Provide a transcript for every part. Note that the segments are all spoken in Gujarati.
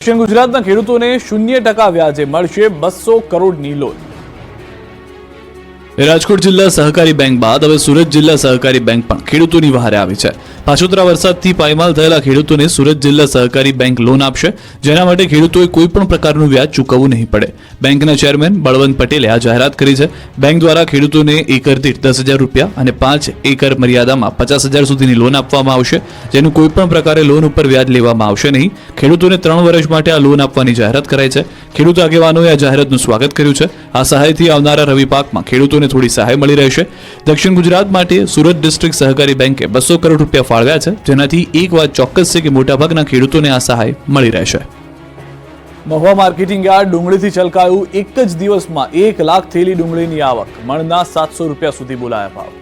દક્ષિણ ગુજરાતના ખેડૂતોને શૂન્ય ટકા વ્યાજે મળશે બસો કરોડની લોન. રાજકોટ જિલ્લા સહકારી બેંક બાદ હવે સુરત જિલ્લા સહકારી બેંક પણ ખેડૂતોની વહારે આવી છે. પાછોતરા વરસાદથી પાયમાલ થયેલા ખેડૂતોને સુરત જિલ્લા સહકારી બેંક લોન આપશે, જેના માટે ખેડૂતોએ કોઈ પણ પ્રકારનું વ્યાજ ચૂકવવું નહીં પડે. બેંકના ચેરમેન બળવંત પટેલે આ જાહેરાત કરી છે. બેંક દ્વારા ખેડૂતોને એકર દીઠ દસ હજાર રૂપિયા અને પાંચ એકર મર્યાદામાં પચાસ હજાર સુધીની લોન આપવામાં આવશે, જેનું કોઈ પણ પ્રકારે લોન ઉપર વ્યાજ લેવામાં આવશે નહીં. ખેડૂતોને ત્રણ વર્ષ માટે આ લોન આપવાની જાહેરાત કરાઈ છે. ખેડૂત આગેવાનોએ આ જાહેરાતનું સ્વાગત કર્યું છે. આ સહાયથી આવનારા રવિ પાકમાં ખેડૂતોને થોડી સહાય મળી રહેશે. દક્ષિણ ગુજરાત માટે સુરત ડિસ્ટ્રિક્ટ સહકારી બેંકે બસો કરોડ રૂપિયા ફાળવ્યા છે. જેનાથી એક વાત ચોક્કસ છે કે મોટાભાગના ખેડૂતોને આ સહાય મળી રહેશે. મહુવા માર્કેટિંગ યાર્ડ ડુંગળીથી છલકાયું એક જ દિવસમાં એક લાખ થેલી ડુંગળીની આવક. મણના સાતસો રૂપિયા સુધી બોલાયા ભાવ.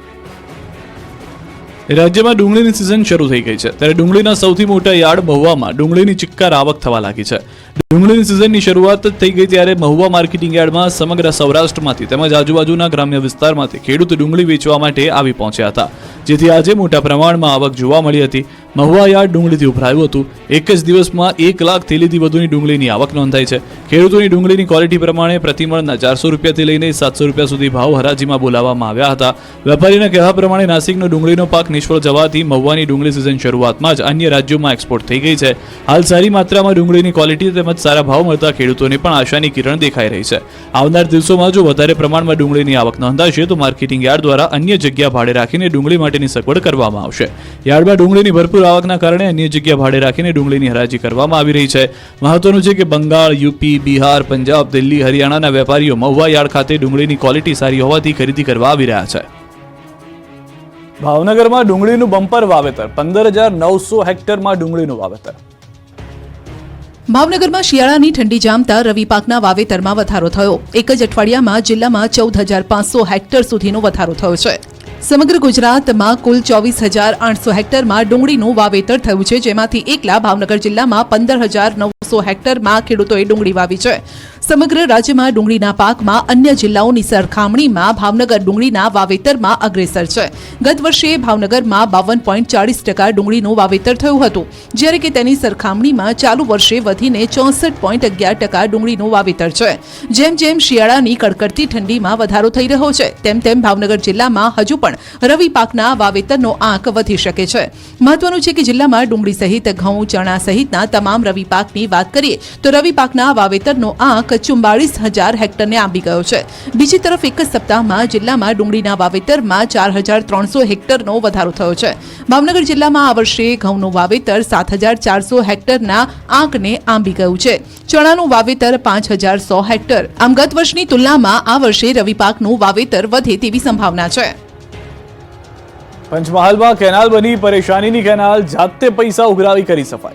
રાજ્યમાં ડુંગળીની સિઝન શરૂ થઈ ગઈ છે. ત્યારે ડુંગળીના સૌથી મોટા યાર્ડ મહુવામાં ડુંગળીની ચિક્કાર આવક થવા લાગી છે. ડુંગળીની સિઝનની શરૂઆત થઈ ગઈ ત્યારે મહુવા માર્કેટિંગ યાર્ડમાં સમગ્ર સૌરાષ્ટ્રમાંથી તેમજ આજુબાજુના ગ્રામ્ય વિસ્તારમાંથી ખેડૂત ડુંગળી વેચવા માટે આવી પહોંચ્યા હતા. જેથી આજે મોટા પ્રમાણમાં આવક જોવા મળી હતી. મહુવા યાર્ડ ડુંગળીથી ઉભરાયું હતું. એક જ દિવસમાં એક લાખ થેલીથી વધુની ડુંગળીની આવક નોંધાઈ છે. ખેડૂતોની ડુંગળીની ક્વોલિટી પ્રમાણે પ્રતિમણના ચારસો રૂપિયાથી લઈને સાતસો રૂપિયા સુધી ભાવ હરાજીમાં બોલાવવામાં આવ્યા હતા. વેપારીના કહેવા પ્રમાણે નાસિકનો ડુંગળીનો પાક નિષ્ફળ જવાથી મહુવાની ડુંગળી સિઝન શરૂઆતમાં જ અન્ય રાજ્યોમાં એક્સપોર્ટ થઈ ગઈ છે. હાલ સારી માત્રામાં ડુંગળીની ક્વોલિટી તેમજ સારા ભાવ મળતા ખેડૂતોને પણ આશાની કિરણ દેખાઈ રહી છે. આવનાર દિવસોમાં જો વધારે પ્રમાણમાં ડુંગળીની આવક નોંધાશે તો માર્કેટિંગ યાર્ડ દ્વારા અન્ય જગ્યા ભાડે રાખીને ડુંગળી માટેની સગવડ કરવામાં આવશે. યાર્ડમાં ડુંગળીની ભરપૂર આવકના કારણે અન્ય જગ્યા ભાડે રાખીને ડુંગળીની હરાજી કરવામાં આવી રહી છે. મહત્વનું છે કે બંગાળ, યુપી, બિહાર, પંજાબ, દિલ્હી, હરિયાણાના વેપારીઓ મહુવા ખાતે ડુંગળીની ક્વોલિટી સારી હોવાથી ખરીદી કરવા આવી રહ્યા છે. ભાવનગરમાં ડુંગળીનું બમ્પર વાવેતર પંદર હજાર નવસો હેક્ટરમાં ડુંગળીનું વાવેતર. ભાવનગરમાં શિયાળાની ઠંડી જામતા રવિ પાકના વાવેતરમાં વધારો થયો. એક જ અઠવાડિયામાં જિલ્લામાં ચૌદ હજાર પાંચસો હેક્ટર સુધીનો વધારો થયો છે. સમગ્ર ગુજરાતમાં કુલ ચોવીસ હજાર આઠસો હેક્ટરમાં ડુંગળીનું વાવેતર થયું છે. જેમાંથી એકલા ભાવનગર જિલ્લામાં પંદર હજાર નવસો હેક્ટરમાં ખેડૂતોએ ડુંગળી વાવી છે. સમગ્ર રાજ્યમાં ડુંગળીના પાકમાં અન્ય જિલ્લાઓની સરખામણીમાં ભાવનગર ડુંગળીના વાવેતરમાં અગ્રેસર છે. ગત વર્ષે ભાવનગરમાં બાવન પોઈન્ટ ચાળીસ ટકા ડુંગળીનું વાવેતર થયું હતું. જ્યારે કે તેની સરખામણીમાં ચાલુ વર્ષે વધીને ચોસઠ પોઈન્ટ અગિયાર ટકા ડુંગળીનું વાવેતર છે. જેમ જેમ શિયાળાની કડકડતી ઠંડીમાં વધારો થઈ રહ્યો છે, તેમ તેમ ભાવનગર જિલ્લામાં હજુ પણ રવિ પાકના વાવેતરનો આંક વધી શકે છે. મહત્વનું છે કે જિલ્લામાં ડુંગળી સહિત ઘઉં, ચણા સહિતના તમામ રવિ પાકની વાત કરીએ, તો રવિ પાકના વાવેતરનો આંક ચુમ્બાળીસ હજાર હેક્ટરને આંબી ગયો છે. બીજી તરફ એક જ સપ્તાહમાં જિલ્લામાં ડુંગળીના વાવેતરમાં ચાર હજાર ત્રણસો હેક્ટરનો વધારો થયો છે. ભાવનગર જિલ્લામાં આ વર્ષે ઘઉંનું વાવેતર સાત હજાર ચારસો હેક્ટરના આંકને આંબી ગયું છે. ચણાનું વાવેતર પાંચ હજાર સો હેક્ટર. આમ ગત વર્ષની તુલનામાં આ વર્ષે રવિ પાકનું વાવેતર વધે તેવી સંભાવના છે. પંચમહાલમાં કેનાલ બની, પરેશાનીની કેનાલ, જાતે પૈસા ઉઘરાવી કરી સફાઈ.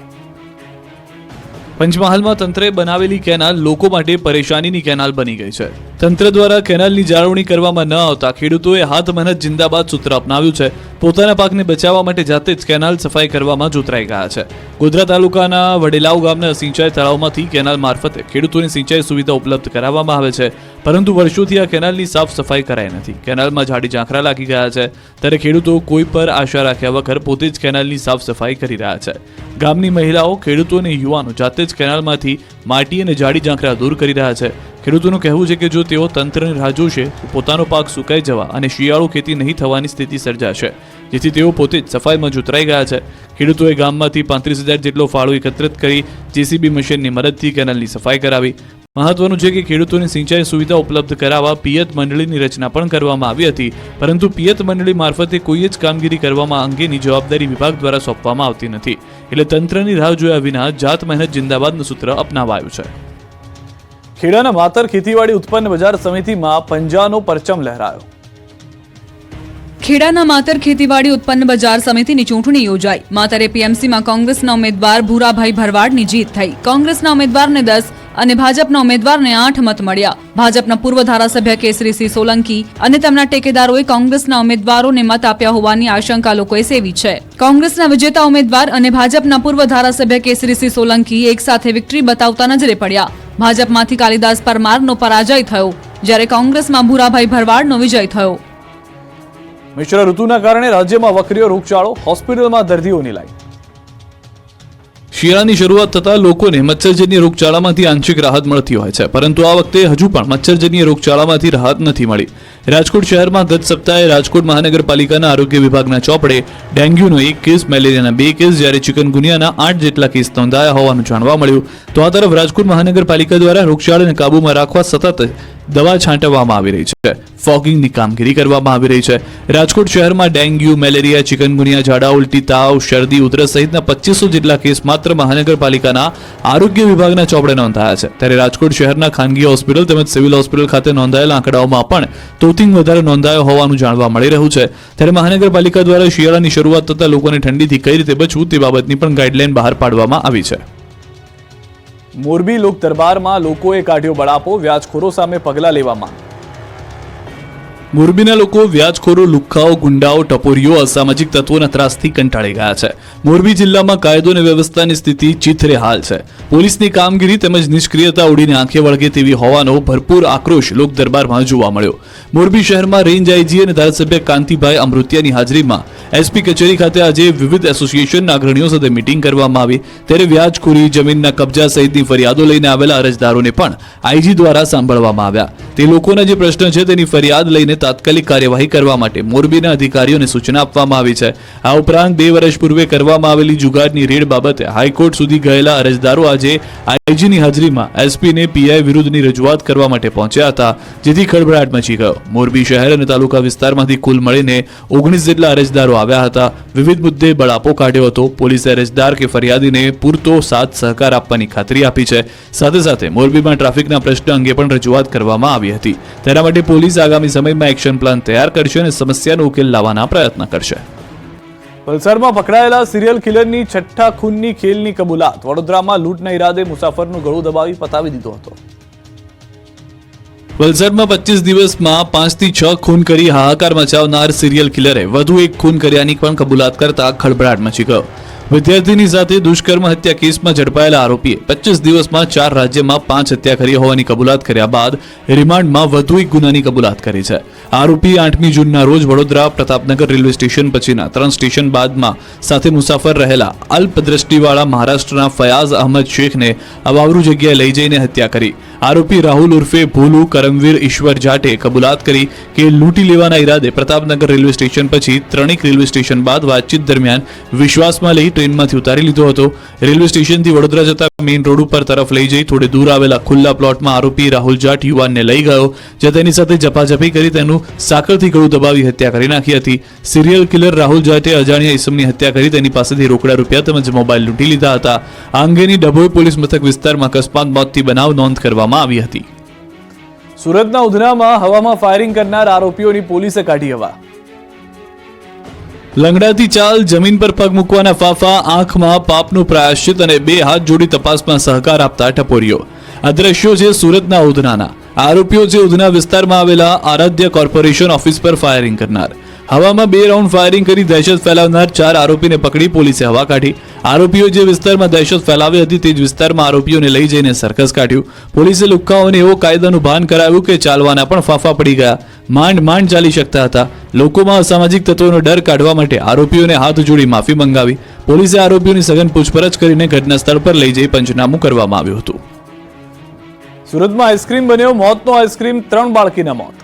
પંચમહાલમાં તંત્રે બનાવેલી કેનાલ લોકો માટે પરેશાનીની કેનાલ બની ગઈ છે. તંત્ર દ્વારા કેનાલની જાળવણી કરવામાં ન આવતા ખેડૂતોએ હાથ મહેનત જિંદાબાદ સૂત્ર અપનાવ્યું છે. પોતાના પાકને બચાવવા માટે જાતે જ કેનાલ સફાઈ કરવામાં જોતરાઈ ગયા છે. ગોધરા તાલુકાના વડેલાવ ગામના સિંચાઈ તળાવમાંથી કેનાલ મારફતે ખેડૂતોની સિંચાઈ સુવિધા ઉપલબ્ધ કરાવવામાં આવે છે. પરંતુ વર્ષોથી આ કેનાલની સાફ સફાઈ કરાઈ નથી. કેનાલમાં જાડી ઝાંખરા લાગી ગયા છે. ત્યારે ખેડૂતો કોઈ પર આશા રાખ્યા વગર પોતે જ કેનાલની સાફ સફાઈ કરી રહ્યા છે. ગામની મહિલાઓ, ખેડૂતો અને યુવાનો જાતે જ કેનાલમાંથી માટી અને જાડી ઝાંખરા દૂર કરી રહ્યા છે. ખેડૂતોનું કહેવું છે કે જો તેઓ તંત્રની રાહ જોશે, તો પોતાનો પાક સુકાઈ જવા અને શિયાળુ ખેતી નહીં થવાની સ્થિતિ સર્જાશે. જેથી તેઓ પોતે જ સફાઈમાં જોતરાઈ ગયા છે. ખેડૂતોએ ગામમાંથી પાંત્રીસ હજાર જેટલો ફાળો એકત્રિત કરી જેસીબી મશીનની મદદથી કેનાલની સફાઈ કરાવી. મહત્વનું છે કે ખેડૂતોને સિંચાઈ સુવિધા ઉપલબ્ધ કરાવવા પિયત મંડળીની રચના પણ કરવામાં આવી હતી. પરંતુ પિયત મંડળી મારફતે કોઈ જ કામગીરી કરવામાં અંગેની જવાબદારી વિભાગ દ્વારા સોંપવામાં આવતી નથી. એટલે તંત્રની રાહ જોયા વિના જાત મહેનત જિંદાબાદનું સૂત્ર અપનાવાયું છે. ખેડાના માતર ખેતીવાડી ઉત્પન્ન બજાર સમિતિમાં પંજાનો પરચમ લહેરાયો. ખેડાના માતર ખેતીવાડી ઉત્પન્ન બજાર સમિતિની ચૂંટણી યોજાઈ. માતર એપીએમસીમાં કોંગ્રેસના ઉમેદવાર ભૂરાભાઈ ભરવાડની જીત થઈ. કોંગ્રેસના ઉમેદવારને દસ અને ભાજપના ઉમેદવારને આઠ મત મળ્યા. ભાજપના પૂર્વ ધારાસભ્ય કેસરીસિંહ સોલંકી અને તેમના ટેકેદારોએ કોંગ્રેસના ઉમેદવારોને મત આપ્યા હોવાની આશંકા લોકોએ સેવી છે. કોંગ્રેસના વિજેતા ઉમેદવાર અને ભાજપના પૂર્વ ધારાસભ્ય કેસરીસિંહ સોલંકી એક સાથે વિક્ટરી બતાવતા નજરે પડ્યા. ભાજપમાંથી કાલિદાસ પરમારનો પરાજય થયો, જ્યારે કોંગ્રેસમાં ભૂરાભાઈ ભરવાડનો વિજય થયો. મિશ્ર ઋતુના કારણે રાજ્યમાં વકર્યો રોગચાળો, હોસ્પિટલમાં દર્દીઓની લાઈન શિયાળાની શરૂઆત થતાં લોકોને મચ્છરજન્ય રોગચાળામાંથી આંશિક રાહત મળતી હોય છે. પરંતુ આ વખતે હજુ પણ મચ્છરજન્ય રોગચાળામાંથી રાહત નથી મળી. રાજકોટ શહેરમાં ગત સપ્તાહે રાજકોટ મહાનગરપાલિકાના આરોગ્ય વિભાગના ચોપડે ડેન્ગ્યુનો એક કેસ, મેલેરિયાના બે કેસ, જ્યારે ચિકનગુનિયાના આઠ જેટલા કેસ નોંધાયા હોવાનું જાણવા મળ્યું. તો આ તરફ રાજકોટ મહાનગરપાલિકા દ્વારા રોગચાળાને કાબૂમાં રાખવા સતત દવા છાંટવામાં આવી રહી છે. ફોગિંગની કામગીરી કરવામાં આવી રહી છે. રાજકોટ શહેરમાં ડેન્ગ્યુ, મેલેરિયા ચિકનગુનિયા ઝાડા, ઉલટી, તાવ, શરદી, ઉધરસ સહિતના પચીસો જેટલા કેસ માત્ર મહાનગરપાલિકાના આરોગ્ય વિભાગના ચોપડે નોંધાયા છે. ત્યારે રાજકોટ શહેરના ખાનગી હોસ્પિટલ તેમજ સિવિલ હોસ્પિટલ ખાતે નોંધાયેલા આંકડાઓમાં પણ તોતિંગ વધારે નોંધાયો હોવાનું જાણવા મળી રહ્યું છે. ત્યારે મહાનગરપાલિકા દ્વારા શિયાળાની શરૂઆત થતાં લોકોને ઠંડીથી કઈ રીતે બચવું તે બાબતની પણ ગાઈડલાઈન બહાર પાડવામાં આવી છે. મોરબી લોક દરબારમાં લોકોએ કાઢ્યો બળાપો, વ્યાજખોરો સામે પગલાં લેવામાં. મોરબીના લોકો વ્યાજખોરો, લુખ્ખાઓ, ગુંડાઓ, ટપોરીઓ, અસામાજિક તત્વોના ત્રાસથી કંટાળી ગયા છે. મોરબી જિલ્લામાં કાયદો અને વ્યવસ્થાની સ્થિતિ ચીથરે હાલ છે. પોલીસની કામગીરી તેમજ નિષ્ક્રિયતા ઉડીને આંખે વળગે તેવી હોવાનો ભરપૂર આક્રોશ લોક દરબારમાં જોવા મળ્યો. મોરબી શહેરમાં રેન્જ આઈજી અને ધારાસભ્ય કાંતિભાઈ અમૃતિયાની હાજરીમાં એસપી કચેરી ખાતે આજે વિવિધ એસોસિએશનના અગ્રણીઓ સાથે મિટિંગ કરવામાં આવી. ત્યારે વ્યાજખોરી, જમીનના કબજા સહિતની ફરિયાદો લઈને આવેલા અરજદારોને પણ આઈજી દ્વારા સાંભળવામાં આવ્યા. તે લોકોના જે પ્રશ્ન છે તેની ફરિયાદ લઈને તાત્કાલિક કાર્યવાહી કરવા માટે મોરબીના અધિકારીઓને સૂચના આપવામાં આવી છે. આ ઉપરાંત બે વર્ષ પૂર્વે કરવામાં આવેલી જુગારની રેડ બાબતે હાઈકોર્ટ સુધી ગયેલા અરજદારો આજે આઈજીની હાજરીમાં એસપીને પીઆઈ વિરુદ્ધની રજૂઆત કરવા માટે પહોંચ્યા હતા, જેથી ખળભળાટ મચી ગયો. મોરબી શહેર અને તાલુકા વિસ્તારમાંથી કુલ મળીને ઓગણીસ જેટલા અરજદારો આવ્યા હતા. વિવિધ મુદ્દે બળાપો કાઢ્યો હતો. પોલીસે અરજદાર કે ફરિયાદીને પૂરતો સાથ સહકાર આપવાની ખાતરી આપી છે. સાથે સાથે મોરબીમાં ટ્રાફિકના પ્રશ્ન અંગે પણ રજૂઆત કરવામાં આવી હતી. તેના માટે પોલીસ આગામી સમયમાં એક્શન પ્લાન તૈયાર કરશે અને સમસ્યાનો ઉકેલ લાવવાના પ્રયત્ન કરશે. વલસાડમાં પકડાયેલા સિરિયલ કિલરની છઠ્ઠા ખૂનની ખેલની કબૂલાત. વડોદરામાં લૂંટના ઈરાદે મુસાફરનું ગળું દબાવી પતાવી દીધો હતો. વલસાડમાં પચીસ દિવસમાં પાંચથી છ ખૂન કરી હાહાકાર મચાવનાર સિરિયલ કિલરે વધુ એક ખૂન કર્યાની પણ કબૂલાત કરતા ખળભળાટ મચી ગયો. વિદ્યાર્થીની સાથે દુષ્કર્મ હત્યા કેસમાં ઝડપાયેલા આરોપીએ પચીસ દિવસમાં ચાર રાજ્યમાં પાંચ હત્યા કરી હોવાની કબૂલાત કર્યા બાદ રિમાન્ડમાં વધુ એક ગુનાની કબૂલાત કરી છે. આરોપી આઠમી જૂનના રોજ વડોદરા પ્રતાપનગર રેલવે સ્ટેશન પછીના ત્રણ સ્ટેશન બાદમાં સાથે મુસાફર રહેલા અલ્પદ્રષ્ટિવાળા મહારાષ્ટ્રના ફયાઝ અહમદ શેખને અવાવરૂ જગ્યાએ લઈ જઈને હત્યા કરી. આરોપી રાહુલ ઉર્ફે ભોલુ, કરમવીર, ઈશ્વર જાટે કબૂલાત કરી કે લૂંટી લેવાના ઈરાદે પ્રતાપનગર રેલવે સ્ટેશન પછી ત્રણેક રેલવે સ્ટેશન બાદ વાતચીત દરમિયાન વિશ્વાસમાં લઈ ટ્રેનમાંથી ઉતારી લીધો હતો. રેલવે સ્ટેશનથી વડોદરા જતા મેઇન રોડ ઉપર તરફ લઈ જઈ થોડે દૂર આવેલા ખુલ્લા પ્લોટમાં આરોપી રાહુલ જાટ યુવાનને લઈ ગયો જ્યાં તેની સાથે ઝપાઝપી કરી તેનું સાકરથી ગળું દબાવી હત્યા કરી નાખી હતી. સિરિયલ કિલર રાહુલ જાટે અજાણ્યા ઈસમની હત્યા કરી તેની પાસેથી રોકડા રૂપિયા તેમજ મોબાઈલ લૂંટી લીધા હતા. આ અંગેની ડભોઈ પોલીસ મથક વિસ્તારમાં અકસ્માત મોતથી બનાવ નોંધ કરવામાં આવી હતી. સુરતના ઉધનામાં હવામાં ફાયરિંગ કરનાર આરોપીઓની પોલીસે કાઢી હવા. લંગડાથી ચાલ જમીન પર પગ મૂકવાના ફાફા આંખમાં પાપનું પ્રાયશ્ચિત અને બે હાથ જોડી તપાસમાં સહકાર આપતા ટપોરીઓ. આ દ્રશ્યો છે સુરતના ઉધનાના. આરોપીઓ છે ઉધના વિસ્તારમાં આવેલા આરાધ્ય કોર્પોરેશન ઓફિસ પર ફાયરિંગ કરનાર. હવામાં બે રાઉન્ડ ફાયરિંગ કરી દહેશત ફેલાવનાર ચાર આરોપીને પકડી પોલીસે હવા કાઢી. આરોપીઓ જે વિસ્તારમાં દહેશત ફેલાવી હતી તે જ વિસ્તારમાં આરોપીઓને લઈ જઈને સર્કસ કાઢ્યું. પોલીસે લુક્કાઓને એવો કાયદાનું ભાન કરાવ્યું કે ચાલવાના પણ ફાફા પડી ગયા. માંડ માંડ ચાલી શકતા હતા. લોકોમાં અસામાજિક તત્વોનો ડર કાઢવા માટે આરોપીઓને હાથ જોડી માફી મંગાવી. પોલીસે આરોપીઓની સઘન પૂછપરછ કરીને ઘટના સ્થળ પર લઈ જઈ પંચનામું કરવામાં આવ્યું હતું. સુરતમાં આઈસ્ક્રીમ બન્યો. મોતનો આઈસ્ક્રીમ ત્રણ બાળકીના મોત.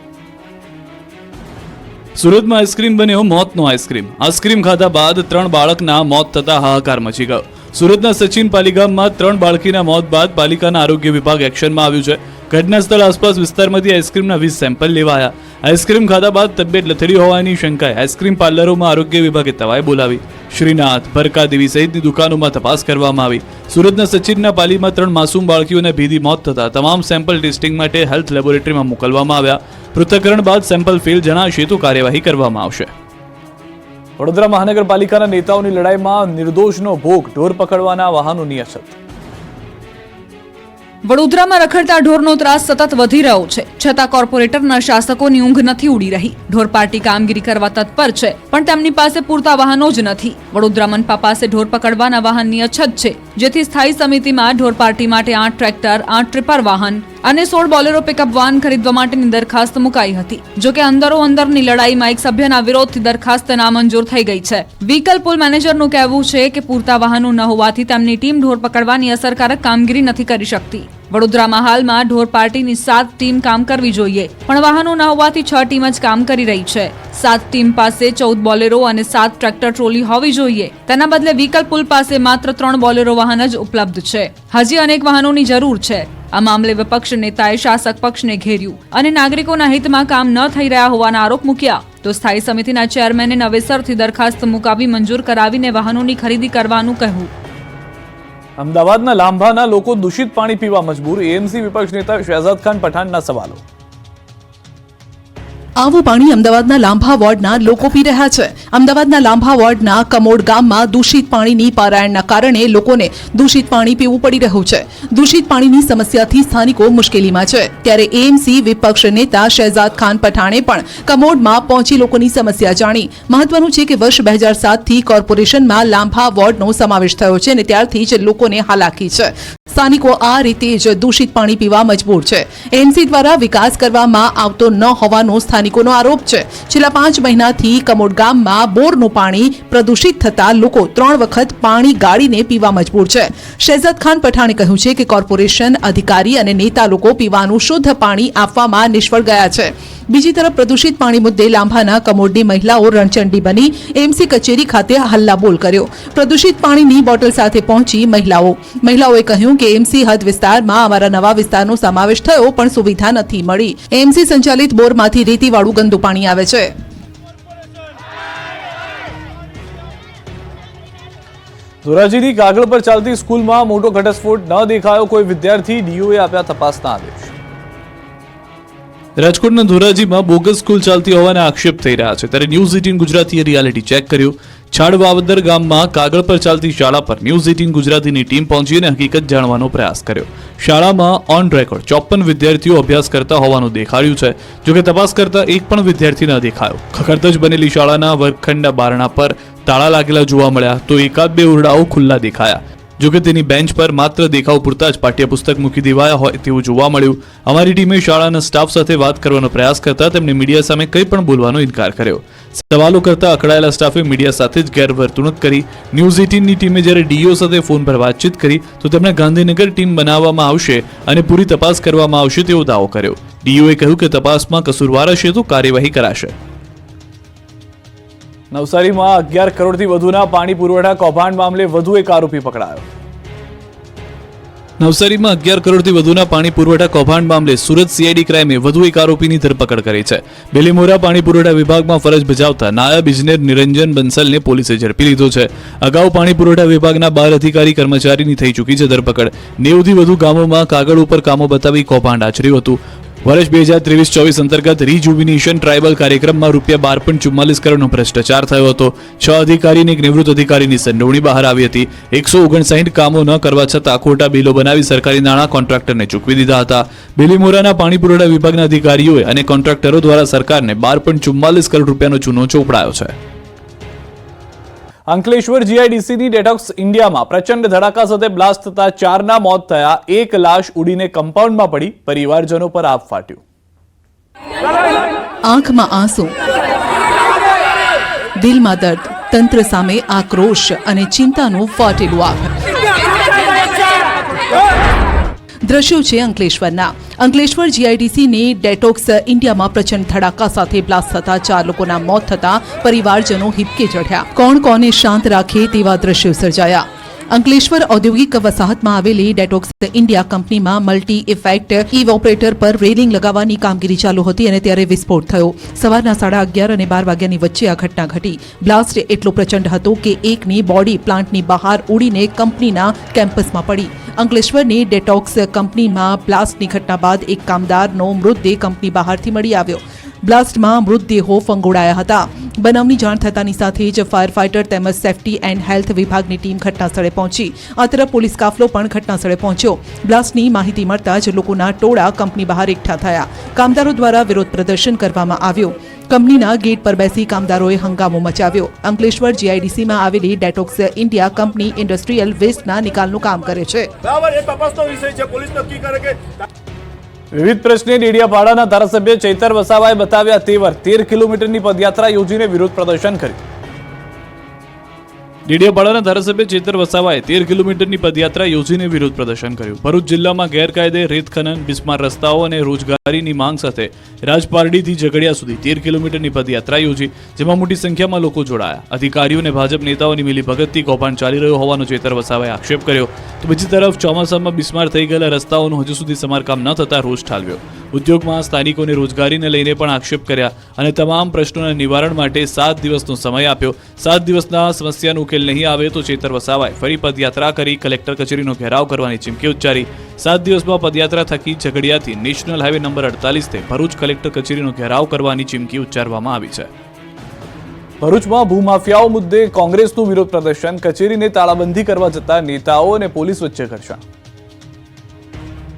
સુરતમાં આઈસ્ક્રીમ બન્યો મોતનો આઈસ્ક્રીમ આઈસ્ક્રીમ ખાધા બાદ ત્રણ બાળકના મોત થતા હાહાકાર મચી ગયો. સુરતના સચિન પાલીગામમાં ત્રણ બાળકીના મોત બાદ પાલિકાના આરોગ્ય વિભાગ એક્શનમાં આવ્યું છે. ઘટના સ્થળ આસપાસ વિસ્તારમાંથી આઈસ્ક્રીમના વીસ સેમ્પલ લેવાયા. આઈસ્ક્રીમ ખાધા બાદ તબિયત લથડી હોવાની શંકાએ આઈસ્ક્રીમ પાર્લરોમાં આરોગ્ય વિભાગે તવાઈ બોલાવી. શ્રીનાથ, ભરકા દેવી સહિતની દુકાનોમાં તપાસ કરવામાં આવી. સુરતના સચિનના પાલીમાં ત્રણ માસૂમ બાળકીઓને ભીધી મોત થતા તમામ સેમ્પલ ટેસ્ટિંગ માટે હેલ્થ લેબોરેટરીમાં મોકલવામાં આવ્યા. પૃથ્થકરણ બાદ સેમ્પલ ફેલ જણાશે તો કાર્યવાહી કરવામાં આવશે. વડોદરા મહાનગરપાલિકાના નેતાઓની લડાઈમાં નિર્દોષનો ભોગ ઢોર પકડવાના વાહનોની અછત. વડોદરામાં રખડતા ઢોરનો ત્રાસ સતત વધી રહ્યો છે. છતાં કોર્પોરેટરના શાસકોની ઊંઘ નથી ઉડી રહી. ઢોર પાર્ટી કામગીરી કરવા તત્પર છે, પણ તેમની પાસે પૂરતા વાહનો જ નથી. વડોદરા મનપા પાસે ઢોર પકડવાના વાહનની અછત છે, જેથી સ્થાયી સમિતિમાં ઢોર પાર્ટી માટે આઠ ટ્રેક્ટર, આઠ ટ્રિપર વાહન અને સોળ બોલેરો પિકઅપ વાન ખરીદવા માટેની દરખાસ્ત મુકાઈ હતી. જો કે અંદરો અંદરની લડાઈમાં એક સભ્યના વિરોધથી દરખાસ્ત નામંજૂર થઈ ગઈ છે. વ્હીકલ પુલ મેનેજરનું કહેવું છે કે પૂરતા વાહનો ન હોવાથી તેમની ટીમ ઢોર પકડવાની અસરકારક કામગીરી નથી કરી શકતી. વડોદરામાં હાલમાં ઢોર પાર્ટીની સાત ટીમ કામ કરવી જોઈએ, પણ વાહનો ન હોવાથી છ ટીમ જ કામ કરી રહી છે. સાત ટીમ પાસે ચૌદ બોલેરો અને સાત ટ્રેક્ટર ટ્રોલી હોવી જોઈએ. તેના બદલે વ્હીકલ પુલ પાસે માત્ર ત્રણ બોલેરો વાહન જ ઉપલબ્ધ છે. હજી અનેક વાહનોની જરૂર છે. આ મામલે વિપક્ષ નેતાએ શાસક પક્ષને ઘેર્યું અને નાગરિકોના હિતમાં કામ ન થઈ રહ્યા હોવાના આરોપ મૂક્યા. તો સ્થાયી સમિતિના ચેરમેને નવેસરથી દરખાસ્ત મુકાવી મંજૂર કરાવીને વાહનોની ખરીદી કરવાનું કહ્યું. અમદાવાદના લાંભાના લોકો દૂષિત પાણી પીવા મજબૂર. એએમસી વિપક્ષ નેતા શહેજાદ ખાન પઠાણના સવાલો. આવું પાણી અમદાવાદના લાંભા વોર્ડના લોકો પી રહ્યા છે. અમદાવાદના લાંભા વોર્ડના કમોડ ગામમાં દૂષિત પાણીની પારાયણના કારણે લોકોને દૂષિત પાણી પીવું પડી રહ્યું છે. દૂષિત પાણીની સમસ્યાથી સ્થાનિકો મુશ્કેલીમાં છે. ત્યારે એએમસી વિપક્ષ નેતા શહેજાદ ખાન પઠાણે પણ કમોડમાં પહોંચી લોકોની સમસ્યા જાણી. મહત્વનું છે કે વર્ષ બે હજાર સાતથી કોર્પોરેશનમાં લાંભા વોર્ડનો સમાવેશ થયો છે અને ત્યારથી જ લોકોને હાલાકી છે. સ્થાનિકો આ રીતે જ દૂષિત પાણી પીવા મજબૂર છે. એમસી દ્વારા વિકાસ કરવામાં આવતો ન હોવાનો સ્થાનિકોનો આરોપ છે. છેલ્લા પાંચ મહિનાથી કમોડ ગામમાં બોરનું પાણી પ્રદૂષિત થતા લોકો ત્રણ વખત પાણી ગાળીને પીવા મજબૂર છે. શહેજાદ ખાન પઠાણે કહ્યું છે કે કોર્પોરેશન અધિકારી અને નેતા લોકો પીવાનું શુદ્ધ પાણી આપવામાં નિષ્ફળ ગયા છે. બીજી તરફ પ્રદૂષિત પાણી મુદ્દે લાંભાના કમોડની મહિલાઓ રણચંડી બની. એમસી કચેરી ખાતે હલ્લાબોલ કર્યો. પ્રદૂષિત પાણીની બોટલ સાથે પહોંચી મહિલાઓ. મહિલાઓએ કહ્યું કે એમસી હદ વિસ્તારમાં અમારા નવા વિસ્તારનો સમાવેશ થયો, પણ સુવિધા નથી મળી. એમસી સંચાલિત બોરમાંથી રેતીવાળું ગંદુ પાણી આવે છે. ધોરાજીની કાગળ પર ચાલતી સ્કૂલમાં મોટો ઘટસ્ફોટ ન દેખાયો, કોઈ વિદ્યાર્થી ડીઓએ આપ્યા તપાસના આદેશ. રાજકોટના ધોરાજીમાં બોગસ સ્કૂલ ચાલતી હોવાના આક્ષેપ થઈ રહ્યા છે. ત્યારે ન્યૂઝ એટીન ગુજરાતીએ રિયાલિટી ચેક કર્યું. છાડ વાવદર ગામમાં કાગળ પર ચાલતી શાળા પર ન્યૂઝ એટીન ગુજરાતીની ટીમ પહોંચી અને હકીકત જાણવાનો પ્રયાસ કર્યો. શાળામાં ઓન રેકોર્ડ ચોપન વિદ્યાર્થીઓ અભ્યાસ કરતા હોવાનું દેખાડ્યું છે. જોકે તપાસ કરતા એક પણ વિદ્યાર્થી ન દેખાયો. ખખડતજ બનેલી શાળાના વર્ગખંડના બારણા પર તાળા લાગેલા જોવા મળ્યા તો એકાદ બે ઓરડાઓ ખુલ્લા દેખાયા. જોકે તેની બેન્ચ પર માત્ર દેખાવ પૂરતા જ પાઠ્યપુસ્તક મૂકી દેવાયા હોય તેવું જોવા મળ્યું. અમારી ટીમે શાળાના સ્ટાફ સાથે વાત કરવાનો પ્રયાસ કરતા તેમણે મીડિયા સામે કંઈ પણ બોલવાનો ઇનકાર કર્યો. સવાલો કરતા અકળાયેલા સ્ટાફે મીડિયા સાથે જ ગેરવર્તણૂક કરી. ન્યૂઝ એટીનની ટીમે જ્યારે ડીઓ સાથે ફોન પર વાતચીત કરી, તો તેમણે ગાંધીનગર ટીમ બનાવવામાં આવશે અને પૂરી તપાસ કરવામાં આવશે તેવો દાવો કર્યો. ડીઓએ કહ્યું કે તપાસમાં કસૂરવાર હશે તો કાર્યવાહી કરાશે. નવસારીમાં અગિયાર કરોડથી વધુના પાણી પુરવઠા કૌભાંડ મામલે વધુ એક આરોપી પકડાયો. નવસારીમાં અગિયાર કરોડથી વધુના પાણી પુરવઠા કૌભાંડ મામલે સુરત સીઆઈડી ક્રાઇમે વધુ એક આરોપીની ધરપકડ કરી છે. બેલીમોરા પાણી પુરવઠા વિભાગમાં ફરજ બજાવતા નાયબ ઇજનેર નિરંજન બંસલને પોલીસે ઝડપી લીધો છે. અગાઉ પાણી પુરવઠા વિભાગના બાર અધિકારી કર્મચારીની થઈ ચૂકી છે ધરપકડ. નેવથી વધુ ગામોમાં કાગળ ઉપર કામો બતાવી કૌભાંડ આચર્યું હતું. વર્ષ બે હજાર ત્રેવીસ ચોવીસ અંતર્ગત રીજુવિનેશન ટ્રાયબલ કાર્યક્રમમાં રૂપિયા બાર પોઈન્ટ ચુમ્માલીસ કરોડનો ભ્રષ્ટાચાર થયો હતો. છ અધિકારી અને એક નિવૃત્ત અધિકારીની સંડોવણી બહાર આવી હતી. એકસો ઓગણસાઠ કામો ન કરવા છતાં ખોટા બિલો બનાવી સરકારી નાણાં કોન્ટ્રાક્ટરને ચૂકવી દીધા હતા. બિલીમોરાના પાણી પુરવઠા વિભાગના અધિકારીઓએ અને કોન્ટ્રાક્ટરો દ્વારા સરકારને બાર પોઈન્ટ ચુમ્માલીસ કરોડ રૂપિયાનો ચૂનો ચોપડાયો છે. અંકલેશ્વર જીઆઈડીસીની ડેટોક્સ ઇન્ડિયામાં પ્રચંડ ધડાકા સાથે બ્લાસ્ટ થતા ચારના મોત થયા. એક લાશ ઉડીને કમ્પાઉન્ડમાં પડી. પરિવારજનો પર આપ ફાટ્યું. આંખમાં આંસુ. દિલમાં દર્દ, તંત્ર સામે આક્રોશ અને ચિંતાનું ફાટેલું આગ દ્રશ્યો છે અંકલેશ્વરના. અંકલેશ્વર જીઆઈડીસીની ડેટોક્સ ઇન્ડિયામાં પ્રચંડ ધડાકા સાથે બ્લાસ્ટ થતા ચાર લોકોના મોત થતા પરિવારજનો હિપકે ચઢ્યા. કોણ કોને શાંત રાખે તેવા દ્રશ્યો સર્જાયા. અંકલેશ્વર ઔદ્યોગિક વસાહતમાં આવેલી ડેટોક્સ ઇન્ડિયા કંપનીમાં મલ્ટી ઇફેક્ટ ઇવોપરેટર પર રેલિંગ લગાવવાની કામગીરી ચાલુ હતી અને ત્યારે વિસ્ફોટ થયો. સવારના સાડા અગિયાર અને બાર વાગ્યાની વચ્ચે આ ઘટના ઘટી. બ્લાસ્ટ એટલો પ્રચંડ હતો કે એકની બોડી પ્લાન્ટની બહાર ઉડીને કંપનીના કેમ્પસમાં પડી. અંકલેશ્વરની ડેટોક્સ કંપનીમાં બ્લાસ્ટની ઘટના બાદ એક કામદારનો મૃતદેહ કંપની બહારથી મળી આવ્યો. બ્લાસ્ટમાં મૃતદેહો ફંગોળાયા હતા. બનાવની જાણ થતાની સાથે જ ફાયર ફાઇટર તેમજ સેફટી એન્ડ હેલ્થ વિભાગની ટીમ ઘટના સ્થળે પહોંચી. આ તરફ પોલીસ કાફલો પણ ઘટના સ્થળે પહોંચ્યો. બ્લાસ્ટની માહિતી મળતા જ લોકોના ટોળા કંપની બહાર એકઠા થયા. કામદારો દ્વારા વિરોધ પ્રદર્શન કરવામાં આવ્યો. કંપનીના ગેટ પર બેસી કામદારોએ હંગામો મચાવ્યો. અંકલેશ્વર જીઆઈડીસીમાં આવેલી ડેટોક્સ ઇન્ડિયા કંપની ઇન્ડસ્ટ્રીયલ વેસ્ટના નિકાલનું કામ કરે છે. વિવિધ પ્રશ્ને ડેડિયાપાડાના ધારાસભ્ય ચૈતર વસાવાએ બતાવ્યા. તેવર, તેર કિલોમીટરની પદયાત્રા યોજીને વિરોધ પ્રદર્શન કર્યું. ડેડિયાપાડાના ધારાસભ્ય ચેતર વસાવાએ તેર કિલોમીટરની પદયાત્રા યોજીને વિરોધ પ્રદર્શન કર્યું. ભરૂચ જિલ્લામાં ગેરકાયદે રેત ખનન, બિસ્માર રસ્તાઓ અને રોજગારીની માંગ સાથે રાજપારડીથી ઝઘડિયા સુધી તેર કિલોમીટરની પદયાત્રા યોજી, જેમાં મોટી સંખ્યામાં લોકો જોડાયા. અધિકારીઓ અને ભાજપ નેતાઓની મિલીભગતથી કૌભાંડ ચાલી રહ્યો હોવાનો ચેતર વસાવાએ આક્ષેપ કર્યો. તો બીજી તરફ ચોમાસામાં બિસ્માર થઈ ગયેલા રસ્તાઓનું હજુ સુધી સમારકામ ન થતા રોષ ઠાલવ્યો. ઉદ્યોગમાં સ્થાનિકોને રોજગારીને લઈને પણ આક્ષેપ કર્યા અને તમામ પ્રશ્નોના નિવારણ માટે સાત દિવસનો સમય આપ્યો. સાત દિવસના સમસ્યાનો ઉકેલ નહીં આવે તો ચેતર વસાવાએ ફરી પદયાત્રા કરી કલેક્ટર કચેરીનો ઘેરાવ કરવાની ચીમકી ઉચ્ચારી. સાત દિવસમાં પદયાત્રા થકી ઝઘડિયાથી નેશનલ હાઈવે નંબર અડતાલીસથી ભરૂચ કલેક્ટર કચેરીનો ઘેરાવ કરવાની ચીમકી ઉચ્ચારવામાં આવી છે. ભરૂચમાં ભૂમાફિયાઓ મુદ્દે કોંગ્રેસનું વિરોધ પ્રદર્શન. કચેરીને તાળાબંધી કરવા જતા નેતાઓ અને પોલીસ વચ્ચે ઘર્ષણ.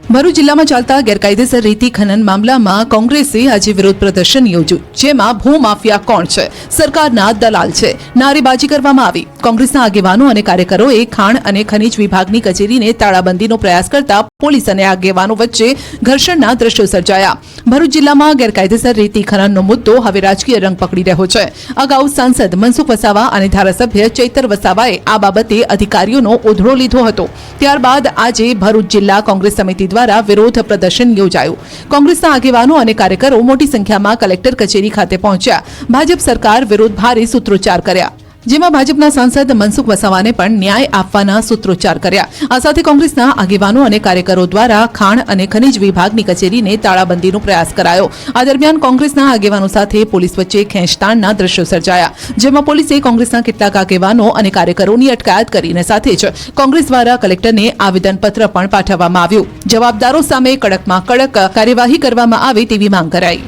ભરૂચ જિલ્લામાં ચાલતા ગેરકાયદેસર રેતી ખનન મામલામાં કોંગ્રેસે આજે વિરોધ પ્રદર્શન યોજ્યું. જેમાં ભૂમાફિયા કોણ છે? સરકારના દલાલ છે. નારેબાજી કરવામાં આવી. કોંગ્રેસના આગેવાનો અને કાર્યકરોએ ખાણ અને ખનીજ વિભાગની કચેરીને તાળાબંધીનો પ્રયાસ કરતા પોલીસ અને આગેવાનો વચ્ચે ઘર્ષણના દ્રશ્યો સર્જાયા. ભરૂચ જિલ્લામાં ગેરકાયદેસર રેતી ખનનનો મુદ્દો હવે રાજકીય રંગ પકડી રહ્યો છે. અગાઉ સાંસદ મનસુખ વસાવા અને ધારાસભ્ય ચૈતર વસાવાએ આ બાબતે અધિકારીઓનો ઓધળો લીધો હતો. ત્યારબાદ આજે ભરૂચ જિલ્લા કોંગ્રેસ સમિતિ દ્વારા વિરોધ પ્રદર્શન યોજાયું. કોંગ્રેસના આગેવાનો અને કાર્યકરો મોટી સંખ્યામાં કલેક્ટર કચેરી ખાતે પહોંચ્યા. ભાજપ સરકાર વિરુદ્ધ ભારે સૂત્રોચ્ચાર કર્યા. જેમાં ભાજપના સાંસદ મનસુખ વસાવાને પણ ન્યાય આપવાના સૂત્રોચ્ચાર કર્યા. આ સાથે કોંગ્રેસના આગેવાનો અને કાર્યકરો દ્વારા ખાણ અને ખનીજ વિભાગની કચેરીને તાળાબંધીનો પ્રયાસ કરાયો. આ દરમિયાન કોંગ્રેસના આગેવાનો સાથે પોલીસ વચ્ચે ખેંચતાણના દ્રશ્યો સર્જાયા. જેમાં પોલીસે કોંગ્રેસના કેટલાક આગેવાનો અને કાર્યકરોની અટકાયત કરીને સાથે જ કોંગ્રેસ દ્વારા કલેક્ટરને આવેદનપત્ર પણ પાઠવવામાં આવ્યું. જવાબદારો સામે કડકમાં કડક કાર્યવાહી કરવામાં આવે તેવી માંગ કરાઈ.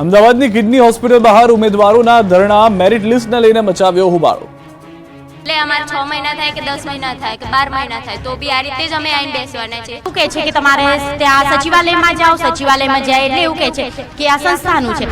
અમદાવાદની કિડની હોસ્પિટલ બહાર ઉમેદવારોના ધરણા મેરિટ લિસ્ટને લઈને મચાવ્યો હુબાળો એટલે અમારે છ મહિના થાય કે દસ મહિના થાય કે બાર મહિના થાય તો બી આ રીતે જ અમે આવીને બેસવાના છે એવું કહે છે કે તમારે ત્યાં સચિવાલયમાં જાઓ સચિવાલયમાં જાય એટલે એવું કહે છે કે આ સંસ્થાનું છે.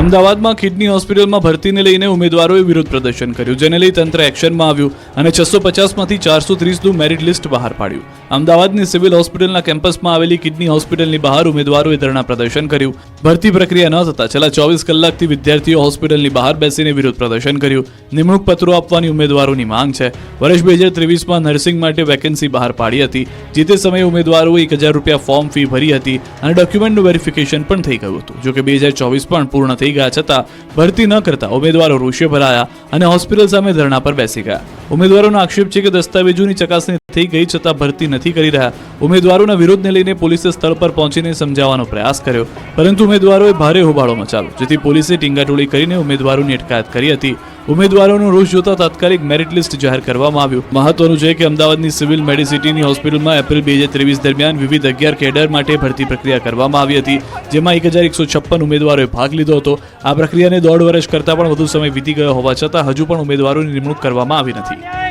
અમદાવાદમાં કિડની હોસ્પિટલમાં ભરતીને લઈને ઉમેદવારોએ વિરોધ પ્રદર્શન કર્યું જેને લઈ તંત્ર એક્શનમાં આવ્યું અને છસો પચાસમાંથી ચારસો ત્રીસનું મેરિટ લિસ્ટ બહાર પાડ્યું. અમદાવાદની સિવિલ હોસ્પિટલના કેમ્પસમાં આવેલી કિડની હોસ્પિટલની બહાર ઉમેદવારોએ ધરણા પ્રદર્શન કર્યું. ભરતી પ્રક્રિયા ન થતા છેલ્લા ચોવીસ કલાકથી વિદ્યાર્થીઓ હોસ્પિટલની બહાર બેસીને વિરોધ પ્રદર્શન કર્યું. નિમણૂક પત્રો આપવાની ઉમેદવારોની માંગ છે. વર્ષ બે હજાર ત્રેવીસમાં નર્સિંગ માટે વેકેન્સી બહાર પાડી હતી. જે તે સમયે ઉમેદવારોએ એક હજાર રૂપિયા ફોર્મ ફી ભરી હતી અને ડોક્યુમેન્ટનું વેરિફિકેશન પણ થઈ ગયું હતું. જોકે બે હજાર ચોવીસ પણ પૂર્ણ થઈ ગયા છતાં ભરતી ન કરતા ઉમેદવારો રોષે ભરાયા અને હોસ્પિટલ સામે ધરણા પર બેસી ગયા. ઉમેદવારોનો આક્ષેપ છે કે દસ્તાવેજોની ચકાસણી થઈ ગઈ છતાં ભરતી નથી કરી રહ્યા. ઉમેદવારોના વિરોધને લઈને પોલીસે સ્થળ પર પહોંચીને સમજાવવાનો પ્રયાસ કર્યો. પરંતુ ઉમેદવારોએ ભારે હોબાળો મચાવ્યો જેથી પોલીસે ટીંગાટોળી કરીને ઉમેદવારોની અટકાયત કરી હતી. ઉમેદવારોનો રોષ જોતા તાત્કાલિક મેરિટ લિસ્ટ જાહેર કરવામાં આવ્યું. મહત્વનું છે કે અમદાવાદની સિવિલ મેડિસિટીની હોસ્પિટલમાં એપ્રિલ બે હજાર ત્રેવીસ દરમિયાન વિવિધ અગિયાર કેડર માટે ભરતી પ્રક્રિયા કરવામાં આવી હતી, જેમાં એક હજાર એકસો છપ્પન ઉમેદવારોએ ભાગ લીધો હતો. આ પ્રક્રિયાને દોઢ વર્ષ કરતાં પણ વધુ સમય વીતી ગયો હોવા છતાં હજુ પણ ઉમેદવારોની નિમણૂક કરવામાં આવી નથી.